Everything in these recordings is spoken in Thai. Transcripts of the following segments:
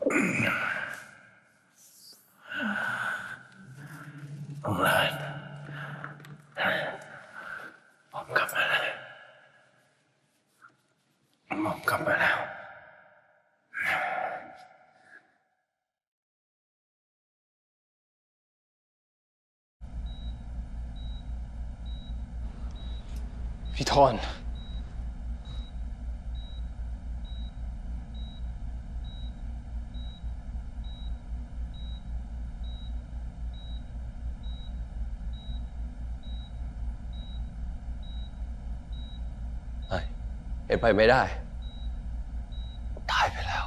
ผมเลยผมกลับมาแล้วผมกลับมาแล้ว พี่ทอน ไม่ เป็นไปไม่ได้ ตายไปแล้ว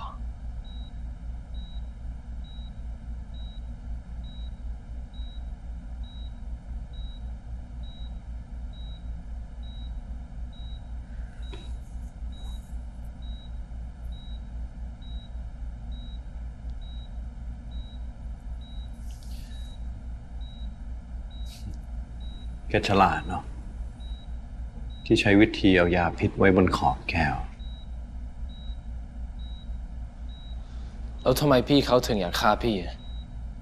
แกฉลาดเนาะ ที่ใช้วิธีเอายาพิษไว้บนขอบแก้ว แล้วทำไมพี่เขาถึงอยากฆ่าพี่อะ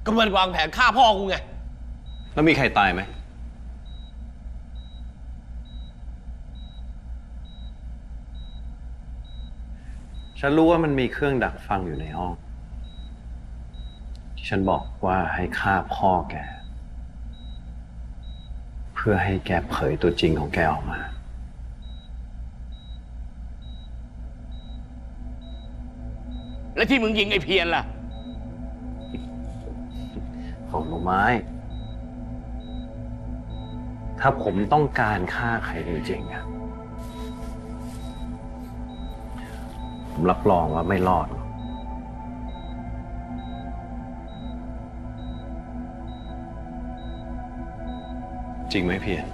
ก็มันวางแผนฆ่าพ่อกูไง แล้วมีใครตายไหม ฉันรู้ว่ามันมีเครื่องดักฟังอยู่ในห้อง ที่ฉันบอกว่าให้ฆ่าพ่อแก เพื่อให้แกเผยตัวจริงของแกออกมา และที่มึงยิงไอ้เพียนล่ะ ของหน่อไม้ ถ้าผมต้องการฆ่าใครจริงๆอะผมรับรองว่าไม่รอดหรอกจริงไหมเพียร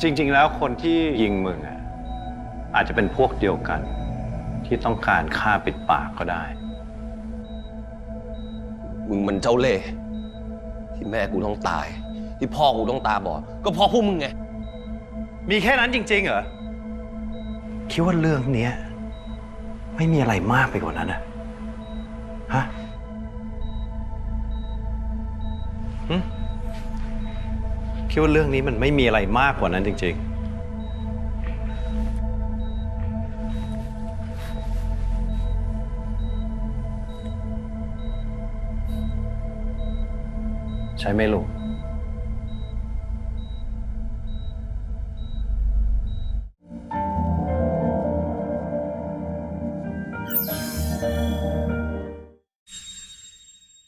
จริง ๆ แล้วคนที่ยิงมึงอะอาจจะเป็นพวกเดียวกัน ที่ต้องการฆ่าปิดปากก็ได้ มึงมันเจ้าเล่ห์ที่แม่กูต้องตาย ที่พ่อกูต้องตาบอดก็เพราะพวกมึงไง มีแค่นั้นจริง ๆ เหรอ คิดว่าเรื่องเนี้ยไม่มีอะไรมากไปกว่านั้นนะฮะหึคิดว่าเรื่องนี้มันไม่มีอะไรมากกว่านั้นจริง ๆ ใช่ไหมลูก